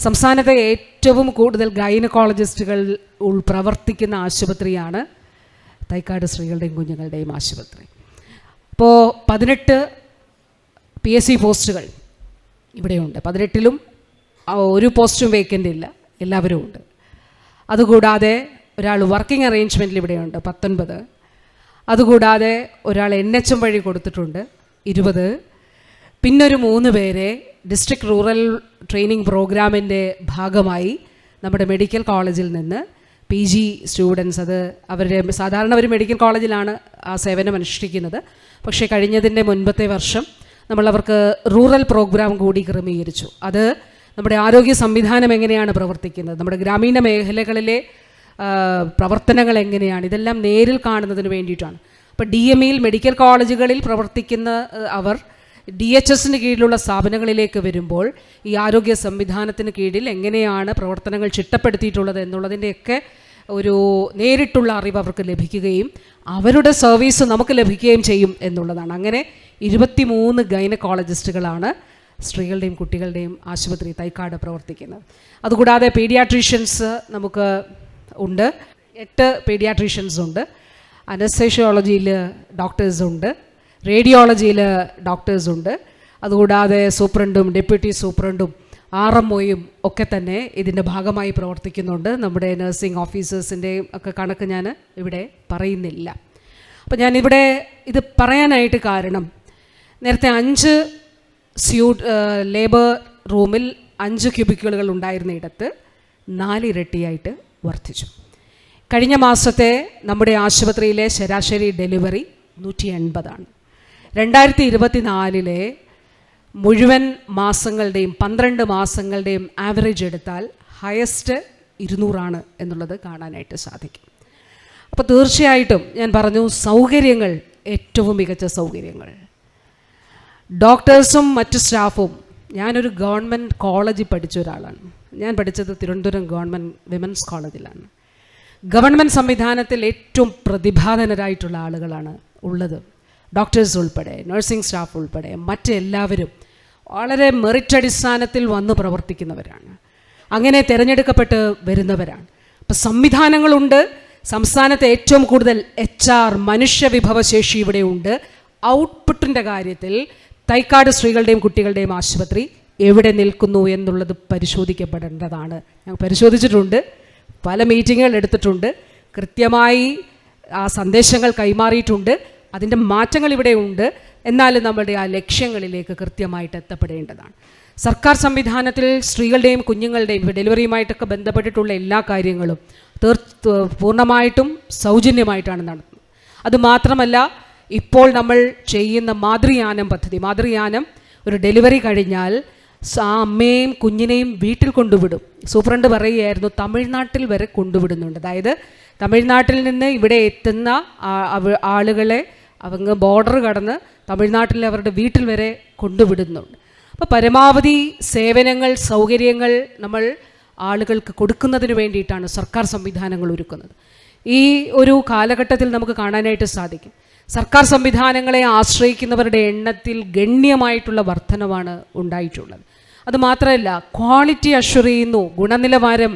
സംസ്ഥാനത്തെ ഏറ്റവും കൂടുതൽ ഗൈനക്കോളജിസ്റ്റുകൾ ഉൾ- പ്രവർത്തിക്കുന്ന ആശുപത്രിയാണ് തൈക്കാട് സ്ത്രീകളുടെയും കുഞ്ഞുങ്ങളുടെയും ആശുപത്രി. അപ്പോൾ പതിനെട്ട് പി എസ് സി പോസ്റ്റുകൾ ഇവിടെയുണ്ട്. പതിനെട്ടിലും ഒരു പോസ്റ്റും വേക്കന്റ് ഇല്ല. എല്ലാവരും ഉണ്ട്. അതുകൂടാതെ ഒരാൾ വർക്കിംഗ് അറേഞ്ച്മെന്റിൽ ഇവിടെയുണ്ട് പത്തൊൻപത്. അതുകൂടാതെ ഒരാൾ എൻ എച്ച് എം വഴി കൊടുത്തിട്ടുണ്ട് ഇരുപത്. പിന്നൊരു മൂന്ന് പേരെ ഡിസ്ട്രിക്ട് റൂറൽ ട്രെയിനിങ് പ്രോഗ്രാമിന്റെ ഭാഗമായി നമ്മുടെ മെഡിക്കൽ കോളേജിൽ നിന്ന് പി ജി സ്റ്റുഡൻസ് അത് അവരുടെ സാധാരണ ഒരു മെഡിക്കൽ കോളേജിലാണ് ആ സേവനം അനുഷ്ഠിക്കുന്നത്. പക്ഷേ കഴിഞ്ഞതിന്റെ മുൻപത്തെ വർഷം നമ്മൾ അവർക്ക് റൂറൽ പ്രോഗ്രാം കൂടി ക്രമീകരിച്ചു. അത് നമ്മുടെ ആരോഗ്യ സംവിധാനം എങ്ങനെയാണ് പ്രവർത്തിക്കുന്നത്? നമ്മുടെ ഗ്രാമീണ മേഖലകളിലെ പ്രവർത്തനങ്ങൾ എങ്ങനെയാണ്? ഇതെല്ലാം നേരിൽ കാണുന്നതിന് വേണ്ടിയിട്ടാണ്. അപ്പോൾ ഡി എം ഇയിൽ മെഡിക്കൽ കോളേജുകളിൽ പ്രവർത്തിക്കുന്ന അവർ ഡി എച്ച് എസിന് കീഴിലുള്ള സ്ഥാപനങ്ങളിലേക്ക് വരുമ്പോൾ ഈ ആരോഗ്യ സംവിധാനത്തിന് കീഴിൽ എങ്ങനെയാണ് പ്രവർത്തനങ്ങൾ ചിട്ടപ്പെടുത്തിയിട്ടുള്ളത് എന്നുള്ളതിന്റെയൊക്കെ ഒരു നേരിട്ടുള്ള അറിവ് അവർക്ക് ലഭിക്കുകയും അവരുടെ സർവീസ് നമുക്ക് ലഭിക്കുകയും ചെയ്യും എന്നുള്ളതാണ്. അങ്ങനെ ഇരുപത്തി മൂന്ന് ഗൈനക്കോളജിസ്റ്റുകളാണ് സ്ത്രീകളുടെയും കുട്ടികളുടെയും ആശുപത്രി തൈക്കാട് പ്രവർത്തിക്കുന്നത്. അതുകൂടാതെ പീഡിയാട്രീഷ്യൻസ് നമുക്ക് ഉണ്ട്. എട്ട് പീഡിയാട്രീഷ്യൻസ് ഉണ്ട്. അനസ്തേഷ്യോളജിയിൽ ഡോക്ടേഴ്സ് ഉണ്ട്. റേഡിയോളജിയിൽ ഡോക്ടേഴ്സ് ഉണ്ട്. അതുകൂടാതെ സൂപ്രണ്ടും ഡെപ്യൂട്ടി സൂപ്രണ്ടും ആർ എം ഒയും ഒക്കെ തന്നെ ഇതിന്റെ ഭാഗമായി പ്രവർത്തിക്കുന്നുണ്ട്. നമ്മുടെ നഴ്സിംഗ് ഓഫീസേഴ്സിന്റെയും ഒക്കെ കണക്ക് ഞാൻ ഇവിടെ പറയുന്നില്ല. അപ്പോൾ ഞാനിവിടെ ഇത് പറയാനായിട്ട് കാരണം നേരത്തെ അഞ്ച് സ്യൂട്ട് ലേബർ റൂമിൽ അഞ്ച് ക്യൂബിക്കുകളുകൾ ഉണ്ടായിരുന്ന ഇടത്ത് നാലിരട്ടിയായിട്ട് വർദ്ധിച്ചു. കഴിഞ്ഞ മാസത്തെ നമ്മുടെ ആശുപത്രിയിലെ ശരാശരി ഡെലിവറി നൂറ്റി എൺപതാണ്. രണ്ടായിരത്തി ഇരുപത്തിനാലിലെ മുഴുവൻ മാസങ്ങളുടെയും പന്ത്രണ്ട് മാസങ്ങളുടെയും ആവറേജ് എടുത്താൽ ഹയസ്റ്റ് ഇരുന്നൂറാണ് എന്നുള്ളത് കാണാനായിട്ട് സാധിക്കും. അപ്പോൾ തീർച്ചയായിട്ടും ഞാൻ പറഞ്ഞു സൗകര്യങ്ങൾ ഏറ്റവും മികച്ച സൗകര്യങ്ങൾ. ഡോക്ടേഴ്സും മറ്റ് സ്റ്റാഫും ഞാനൊരു ഗവൺമെന്റ് കോളേജിൽ പഠിച്ച ഒരാളാണ്. ഞാൻ പഠിച്ചത് തിരുവനന്തപുരം ഗവൺമെന്റ് വിമൻസ് കോളേജിലാണ്. ഗവൺമെന്റ് സംവിധാനത്തിൽ ഏറ്റവും പ്രതിഭാധനരായിട്ടുള്ള ആളുകളാണ് ഉള്ളത്. ഡോക്ടേഴ്സ് ഉൾപ്പെടെ നഴ്സിംഗ് സ്റ്റാഫ് ഉൾപ്പെടെ മറ്റെല്ലാവരും വളരെ മെറിറ്റ് അടിസ്ഥാനത്തിൽ വന്ന് പ്രവർത്തിക്കുന്നവരാണ്. അങ്ങനെ തിരഞ്ഞെടുക്കപ്പെട്ട് വരുന്നവരാണ്. അപ്പം സംവിധാനങ്ങളുണ്ട്. സംസ്ഥാനത്തെ ഏറ്റവും കൂടുതൽ എച്ച് ആർ മനുഷ്യ വിഭവശേഷി ഇവിടെയുണ്ട് ഔട്ട്പുട്ടിന്റെ കാര്യത്തിൽ തൈക്കാട് സ്ത്രീകളുടെയും കുട്ടികളുടെയും ആശുപത്രി എവിടെ നിൽക്കുന്നു എന്നുള്ളത് പരിശോധിക്കപ്പെടേണ്ടതാണ്. ഞങ്ങൾ പരിശോധിച്ചിട്ടുണ്ട് പല മീറ്റിങ്ങുകൾ എടുത്തിട്ടുണ്ട്. കൃത്യമായി ആ സന്ദേശങ്ങൾ കൈമാറിയിട്ടുണ്ട്. അതിന്റെ മാറ്റങ്ങൾ ഇവിടെ ഉണ്ട്. എന്നാലും നമ്മുടെ ആ ലക്ഷ്യങ്ങളിലേക്ക് കൃത്യമായിട്ട് എത്തപ്പെടേണ്ടതാണ്. സർക്കാർ സംവിധാനത്തിൽ സ്ത്രീകളുടെയും കുഞ്ഞുങ്ങളുടെയും ഡെലിവറിയുമായിട്ടൊക്കെ ബന്ധപ്പെട്ടിട്ടുള്ള എല്ലാ കാര്യങ്ങളും തീർ പൂർണമായിട്ടും സൗജന്യമായിട്ടാണ് നടത്തുന്നത് അതുമാത്രമല്ല ഇപ്പോൾ നമ്മൾ ചെയ്യുന്ന മാതൃയാനം പദ്ധതി മാതൃയാനം ഒരു ഡെലിവറി കഴിഞ്ഞാൽ ആ അമ്മയെയും കുഞ്ഞിനെയും വീട്ടിൽ കൊണ്ടുവിടും. സൂപ്രണ്ട് പറയുകയായിരുന്നു തമിഴ്നാട്ടിൽ വരെ കൊണ്ടുവിടുന്നുണ്ട്. അതായത് തമിഴ്നാട്ടിൽ നിന്ന് ഇവിടെ എത്തുന്ന ആളുകളെ അവങ്ങ് ബോർഡർ കടന്ന് തമിഴ്നാട്ടിലെ അവരുടെ വീട്ടിൽ വരെ കൊണ്ടുവിടുന്നുണ്ട്. അപ്പോൾ പരമാവധി സേവനങ്ങൾ സൗകര്യങ്ങൾ നമ്മൾ ആളുകൾക്ക് കൊടുക്കുന്നതിന് വേണ്ടിയിട്ടാണ് സർക്കാർ സംവിധാനങ്ങൾ ഒരുക്കുന്നത്. ഈ ഒരു കാലഘട്ടത്തിൽ നമുക്ക് കാണാനായിട്ട് സാധിക്കും. സർക്കാർ സംവിധാനങ്ങളെ ആശ്രയിക്കുന്നവരുടെ എണ്ണത്തിൽ ഗണ്യമായിട്ടുള്ള വർധനവാണ് ഉണ്ടായിട്ടുള്ളത്. അതുമാത്രമല്ല ക്വാളിറ്റി അഷ്വർ ചെയ്യുന്നു ഗുണനിലവാരം.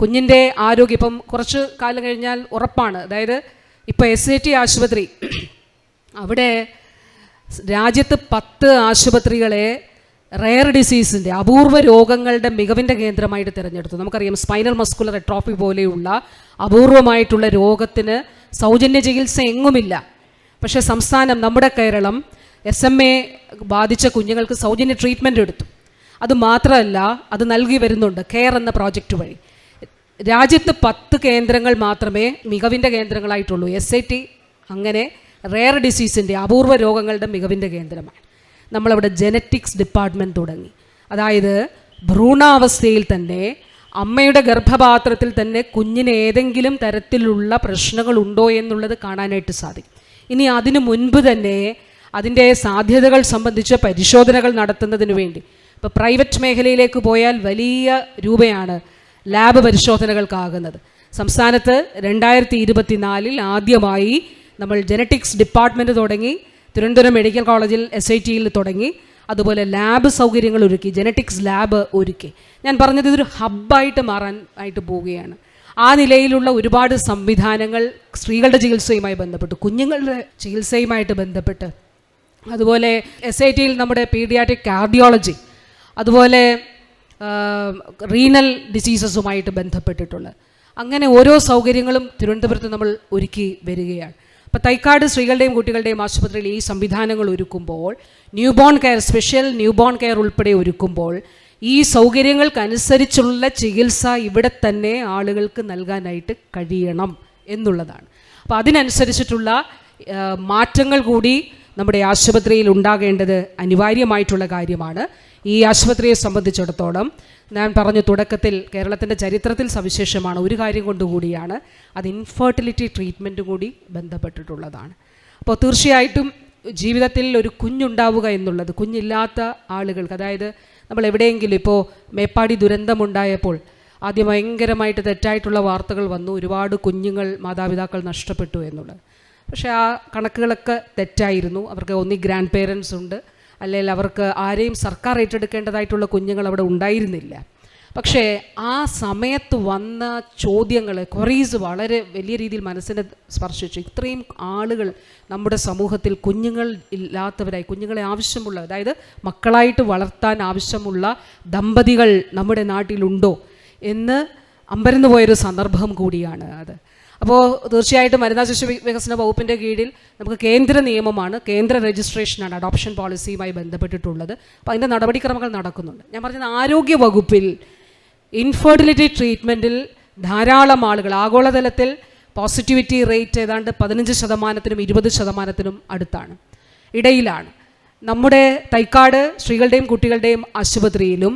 കുഞ്ഞിന്റെ ആരോഗ്യം ഇപ്പം കുറച്ച് കാലം കഴിഞ്ഞാൽ ഉറപ്പാണ്. അതായത് ഇപ്പോൾ എസ് ഐ ടി ആശുപത്രി അവിടെ രാജ്യത്ത് പത്ത് ആശുപത്രികളെ റെയർ ഡിസീസിന്റെ അപൂർവ രോഗങ്ങളുടെ മികവിന്റെ കേന്ദ്രമായിട്ട് തിരഞ്ഞെടുത്തു. നമുക്കറിയാം സ്പൈനൽ മസ്കുലർ എട്രോഫി പോലെയുള്ള അപൂർവമായിട്ടുള്ള രോഗത്തിന് സൗജന്യ ചികിത്സ എങ്ങുമില്ല. പക്ഷേ സംസ്ഥാനം നമ്മുടെ കേരളം എസ് എം എ ബാധിച്ച കുഞ്ഞുങ്ങൾക്ക് സൗജന്യ ട്രീറ്റ്മെന്റ് എടുത്തു. അത് മാത്രമല്ല അത് നൽകി വരുന്നുണ്ട് കെയർ എന്ന പ്രോജക്റ്റ് വഴി. രാജ്യത്ത് പത്ത് കേന്ദ്രങ്ങൾ മാത്രമേ മികവിന്റെ കേന്ദ്രങ്ങളായിട്ടുള്ളൂ. എസ് ഐ ടി അങ്ങനെ റെയർ ഡിസീസിന്റെ അപൂർവ രോഗങ്ങളുടെ മികവിന്റെ കേന്ദ്രമാണ്. നമ്മളവിടെ ജനറ്റിക്സ് ഡിപ്പാർട്ട്മെന്റ് തുടങ്ങി. അതായത് ഭ്രൂണാവസ്ഥയിൽ തന്നെ അമ്മയുടെ ഗർഭപാത്രത്തിൽ തന്നെ കുഞ്ഞിന് ഏതെങ്കിലും തരത്തിലുള്ള പ്രശ്നങ്ങൾ ഉണ്ടോ എന്നുള്ളത് കാണാനായിട്ട് സാധിക്കും. ഇനി അതിനു മുൻപ് തന്നെ അതിന്റെ സാധ്യതകൾ സംബന്ധിച്ച പരിശോധനകൾ നടത്തുന്നതിന് വേണ്ടി. ഇപ്പോൾ പ്രൈവറ്റ് മേഖലയിലേക്ക് പോയാൽ വലിയ രൂപയാണ് ലാബ് പരിശോധനകൾക്കാകുന്നത്. സംസ്ഥാനത്ത് രണ്ടായിരത്തി ഇരുപത്തിനാലിൽ ആദ്യമായി നമ്മൾ ജനറ്റിക്സ് ഡിപ്പാർട്ട്മെന്റ് തുടങ്ങി തിരുവനന്തപുരം മെഡിക്കൽ കോളേജിൽ എസ് ഐ ടിയിൽ തുടങ്ങി അതുപോലെ ലാബ് സൗകര്യങ്ങൾ ഒരുക്കി ജനറ്റിക്സ് ലാബ് ഒരുക്കി. ഞാൻ പറഞ്ഞത് ഇതൊരു ഹബ്ബായിട്ട് മാറാൻ ആയിട്ട് പോവുകയാണ്. ആ നിലയിലുള്ള ഒരുപാട് സംവിധാനങ്ങൾ സ്ത്രീകളുടെ ചികിത്സയുമായി ബന്ധപ്പെട്ട് കുഞ്ഞുങ്ങളുടെ ചികിത്സയുമായിട്ട് ബന്ധപ്പെട്ട്. അതുപോലെ എസ് ഐ ടിയിൽ നമ്മുടെ പീഡിയാട്രിക് കാർഡിയോളജി അതുപോലെ റീനൽ ഡിസീസസുമായിട്ട് ബന്ധപ്പെട്ടിട്ടുള്ള അങ്ങനെ ഓരോ സൗകര്യങ്ങളും തിരുവനന്തപുരത്ത് നമ്മൾ ഒരുക്കി വരികയാണ്. അപ്പോൾ തൈക്കാട് സ്ത്രീകളുടെയും കുട്ടികളുടെയും ആശുപത്രിയിൽ ഈ സംവിധാനങ്ങൾ ഒരുക്കുമ്പോൾ newborn care special newborn care ഉൾപ്പെടെ ഒരുക്കുമ്പോൾ ഈ സൗകര്യങ്ങൾക്കനുസരിച്ചുള്ള ചികിത്സ ഇവിടെ തന്നെ ആളുകൾക്ക് നൽകാനായിട്ട് കഴിയണം എന്നുള്ളതാണ്. അപ്പോൾ അതിനനുസരിച്ചിട്ടുള്ള മാറ്റങ്ങൾ കൂടി നമ്മുടെ ആശുപത്രിയിൽ ഉണ്ടാകേണ്ടത് അനിവാര്യമായിട്ടുള്ള കാര്യമാണ്. ഈ ആശുപത്രിയെ സംബന്ധിച്ചിടത്തോളം ഞാൻ പറഞ്ഞു തുടക്കത്തിൽ കേരളത്തിന്റെ ചരിത്രത്തിൽ സവിശേഷമാണ്. ഒരു കാര്യം കൊണ്ടുകൂടിയാണ് അത് ഇൻഫെർട്ടിലിറ്റി ട്രീറ്റ്മെന്റും കൂടി ബന്ധപ്പെട്ടിട്ടുള്ളതാണ്. അപ്പോൾ തീർച്ചയായിട്ടും ജീവിതത്തിൽ ഒരു കുഞ്ഞുണ്ടാവുക എന്നുള്ളത് കുഞ്ഞില്ലാത്ത ആളുകൾക്ക് അതായത് നമ്മൾ എവിടെയെങ്കിലും ഇപ്പോൾ മേപ്പാടി ദുരന്തമുണ്ടായപ്പോൾ ആദ്യം ഭയങ്കരമായിട്ട് തെറ്റായിട്ടുള്ള വാർത്തകൾ വന്നു ഒരുപാട് കുഞ്ഞുങ്ങൾ മാതാപിതാക്കൾ നഷ്ടപ്പെട്ടു എന്നുള്ളത്. പക്ഷേ ആ കണക്കുകളൊക്കെ തെറ്റായിരുന്നു. അവർക്ക് ഒന്നി ഗ്രാൻഡ് പേരൻസ് ഉണ്ട്. അല്ലെങ്കിൽ അവർക്ക് ആരെയും സർക്കാർ ഏറ്റെടുക്കേണ്ടതായിട്ടുള്ള കുഞ്ഞുങ്ങൾ അവിടെ ഉണ്ടായിരുന്നില്ല. പക്ഷേ ആ സമയത്ത് വന്ന ചോദ്യങ്ങൾ ക്വറീസ് വളരെ വലിയ രീതിയിൽ മനസ്സിനെ സ്പർശിച്ചു. ഇത്രയും ആളുകൾ നമ്മുടെ സമൂഹത്തിൽ കുഞ്ഞുങ്ങൾ ഇല്ലാത്തവരായി കുഞ്ഞുങ്ങളെ ആവശ്യമുള്ള അതായത് മക്കളായിട്ട് വളർത്താൻ ആവശ്യമുള്ള ദമ്പതികൾ നമ്മുടെ നാട്ടിലുണ്ടോ എന്ന് അമ്പരന്ന് പോയൊരു സന്ദർഭം കൂടിയാണ് അത്. അപ്പോൾ തീർച്ചയായിട്ടും വനിതാ ശിശു വികസന വകുപ്പിന്റെ കീഴിൽ നമുക്ക് കേന്ദ്ര നിയമമാണ് കേന്ദ്ര രജിസ്ട്രേഷനാണ് അഡോപ്ഷൻ പോളിസിയുമായി ബന്ധപ്പെട്ടിട്ടുള്ളത്. അപ്പോൾ അതിന്റെ നടപടിക്രമങ്ങൾ നടക്കുന്നുണ്ട്. ഞാൻ പറഞ്ഞത് ആരോഗ്യ വകുപ്പിൽ ഇൻഫെർട്ടിലിറ്റി ട്രീറ്റ്മെന്റിൽ ധാരാളം ആളുകൾ ആഗോളതലത്തിൽ പോസിറ്റിവിറ്റി റേറ്റ് ഏതാണ്ട് പതിനഞ്ച് ശതമാനത്തിനും ഇരുപത് ശതമാനത്തിനും അടുത്താണ്. ഇടയിലാണ്. നമ്മുടെ തൈക്കാട് സ്ത്രീകളുടെയും കുട്ടികളുടെയും ആശുപത്രിയിലും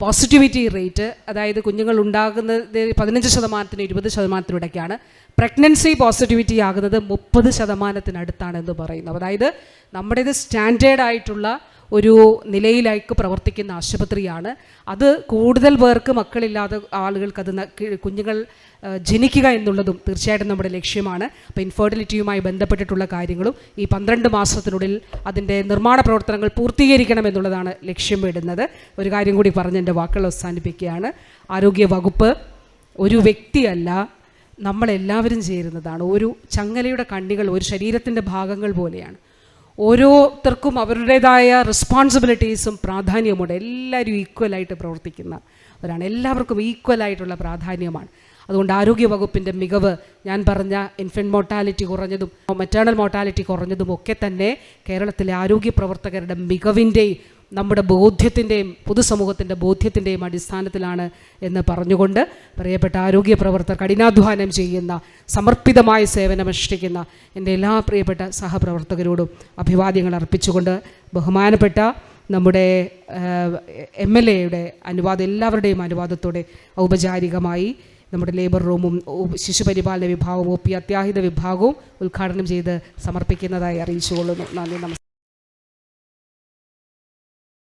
പോസിറ്റിവിറ്റി റേറ്റ് അതായത് കുഞ്ഞുങ്ങൾ ഉണ്ടാകുന്നത് പതിനഞ്ച് ശതമാനത്തിന് ഇരുപത് ശതമാനത്തിനിടയ്ക്കാണ് പ്രഗ്നൻസി പോസിറ്റിവിറ്റി ആകുന്നത് മുപ്പത് ശതമാനത്തിനടുത്താണെന്ന് പറയുന്നു. അതായത് നമ്മുടേത് സ്റ്റാൻഡേർഡ് ആയിട്ടുള്ള ഒരു നിലയിലേക്ക് പ്രവർത്തിക്കുന്ന ആശുപത്രിയാണ്. അത് കൂടുതൽ പേർക്ക് മക്കളില്ലാതെ ആളുകൾക്ക് അത് കുഞ്ഞുങ്ങൾ ജനിക്കുക എന്നുള്ളതും തീർച്ചയായിട്ടും നമ്മുടെ ലക്ഷ്യമാണ്. അപ്പോൾ ഇൻഫെർട്ടിലിറ്റിയുമായി ബന്ധപ്പെട്ടിട്ടുള്ള കാര്യങ്ങളും ഈ പന്ത്രണ്ട് മാസത്തിനുള്ളിൽ അതിന്റെ നിർമ്മാണ പ്രവർത്തനങ്ങൾ പൂർത്തീകരിക്കണം എന്നുള്ളതാണ് ലക്ഷ്യം വിടുന്നത്. ഒരു കാര്യം കൂടി പറഞ്ഞ് എന്റെ വാക്കുകൾ അവസാനിപ്പിക്കുകയാണ്. ആരോഗ്യ വകുപ്പ് ഒരു വ്യക്തിയല്ല നമ്മളെല്ലാവരും ചേരുന്നതാണ്. ഒരു ചങ്ങലയുടെ കണ്ണികൾ ഒരു ശരീരത്തിന്റെ ഭാഗങ്ങൾ പോലെയാണ്. ഓരോരുത്തർക്കും അവരുടേതായ റെസ്പോൺസിബിലിറ്റീസും പ്രാധാന്യമുണ്ട് എല്ലാവരും ഈക്വലായിട്ട് പ്രവർത്തിക്കുന്നവരാണ് എല്ലാവർക്കും ഈക്വലായിട്ടുള്ള പ്രാധാന്യമാണ്. അതുകൊണ്ട് ആരോഗ്യവകുപ്പിന്റെ മികവ് ഞാൻ പറഞ്ഞ ഇൻഫന്റ് മോർട്ടാലിറ്റി കുറഞ്ഞതും മെറ്റേണൽ മോർട്ടാലിറ്റി കുറഞ്ഞതും ഒക്കെ തന്നെ കേരളത്തിലെ ആരോഗ്യ പ്രവർത്തകരുടെ മികവിന്റെയും നമ്മുടെ ബോധ്യത്തിന്റെയും പൊതുസമൂഹത്തിന്റെ ബോധ്യത്തിന്റെയും അടിസ്ഥാനത്തിലാണ് എന്ന് പറഞ്ഞുകൊണ്ട് പ്രിയപ്പെട്ട ആരോഗ്യ പ്രവർത്തകർ കഠിനാധ്വാനം ചെയ്യുന്ന സമർപ്പിതമായ സേവനമനുഷ്ഠിക്കുന്ന എന്റെ എല്ലാ പ്രിയപ്പെട്ട സഹപ്രവർത്തകരോടും അഭിവാദ്യങ്ങൾ അർപ്പിച്ചുകൊണ്ട് ബഹുമാനപ്പെട്ട നമ്മുടെ എം എൽ എയുടെ അനുവാദം എല്ലാവരുടെയും അനുവാദത്തോടെ ഔപചാരികമായി നമ്മുടെ ലേബർ റൂമും ശിശുപരിപാലന വിഭാഗവും ഒ പി അത്യാഹിത വിഭാഗവും ഉദ്ഘാടനം ചെയ്ത് സമർപ്പിക്കുന്നതായി അറിയിച്ചുകൊള്ളുന്നു. നന്ദി നമസ്കാരം